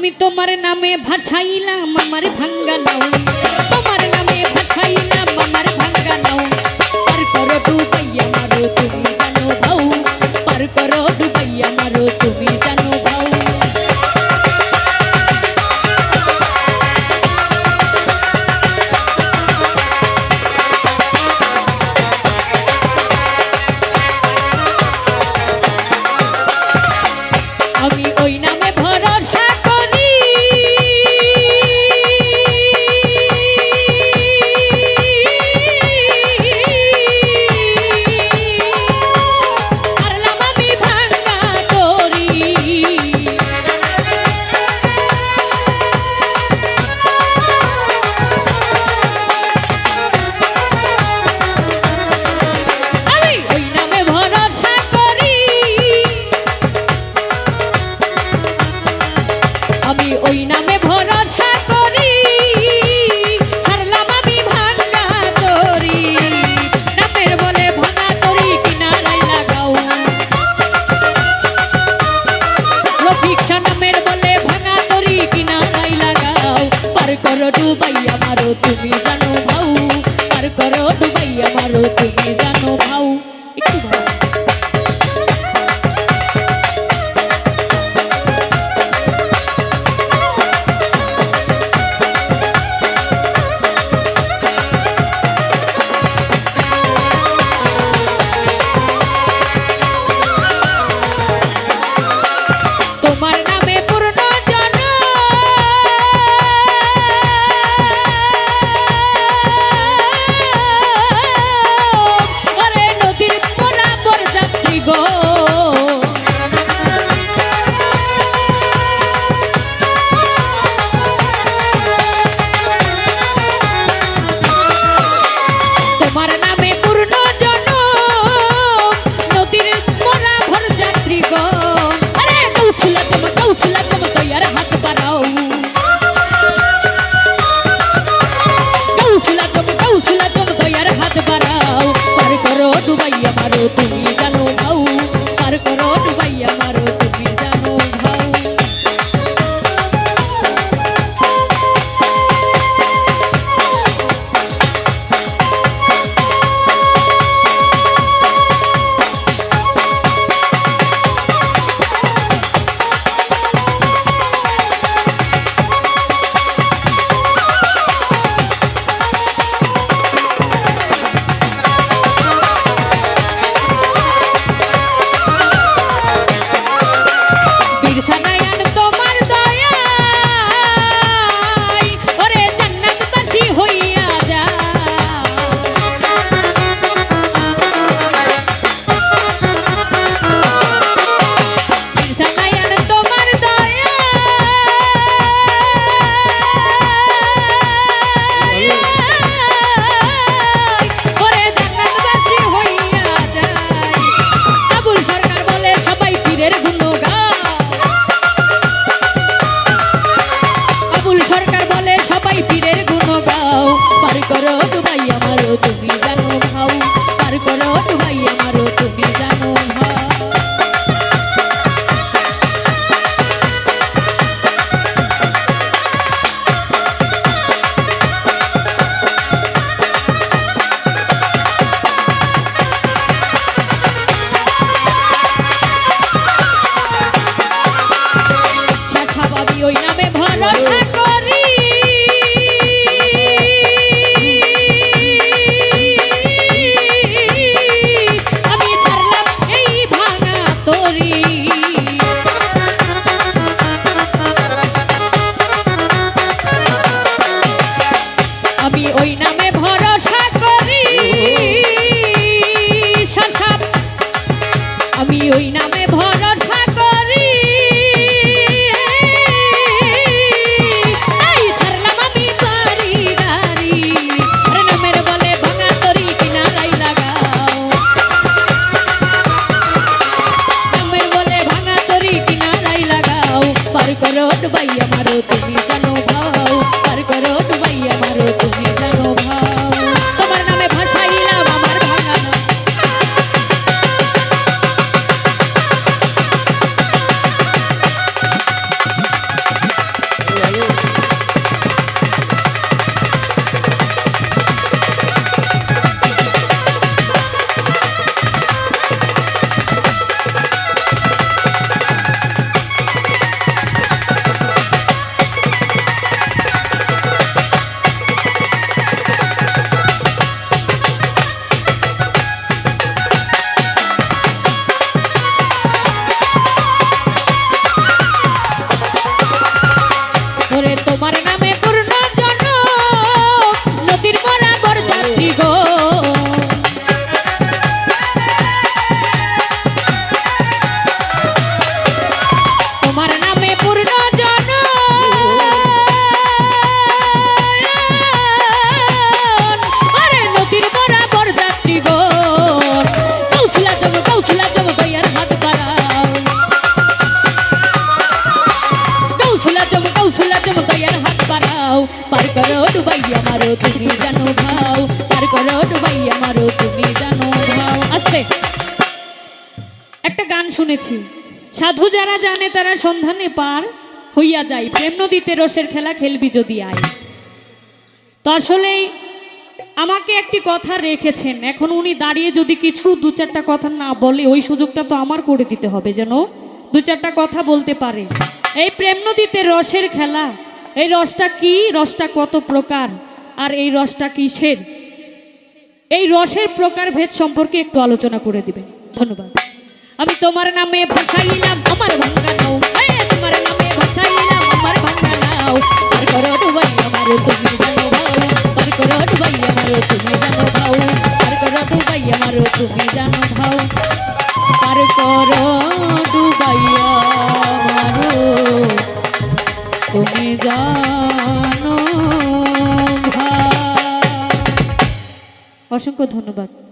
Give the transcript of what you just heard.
আমি তোমার নামে ভাসাইলাম আমার ভাঙ্গা নাও করো ডুবাইয়া মারো তুমি জানো ভাউ পার করো ডুবাইয়া মারো তুমি করো ভাই আমারও তুমি জানো ভাউ। পার করো ভাই আমারও তুমি জানো ভাউ। ওই করো ভাই আমারও তুমি পার করো তুমি জানো ভাও, পার করো তুমি জানো ভাও। একটা গান শুনেছি। সাধু যারা জানে তারা সন্ধানে পার হইয়া যায়। প্রেম নদীতে রসের খেলা খেলবি যদি আয়। তো আসলেই আমাকে একটি কথা রেখেছেন। এখন উনি দাঁড়িয়ে যদি কিছু দু চারটা কথা না বলে, ওই সুযোগটা তো আমার করে দিতে হবে যেন। দু চারটা কথা বলতে পারে। এই প্রেম নদীতে রসের খেলা এই রসটা কি? রসটা কত প্রকার? আর এই রসটা কিসের? এই রসের প্রকার ভেদ সম্পর্কে একটু আলোচনা করে দিবেন ধন্যবাদ। আমি তোমার নামে ভাসাইলাম আমার ভাঙ্গা নাও। তোমার নামে ভাসাইলাম আমার ভাঙ্গা নাও। পার করো ডুবাই আমারও তুমি জানো ভাও। পার করো ডুবাই আমারও তুমি জানো ভাও। পার করো ডুবাই আমারও তুমি জানো ভাও। পার করো অসংখ্য ধন্যবাদ।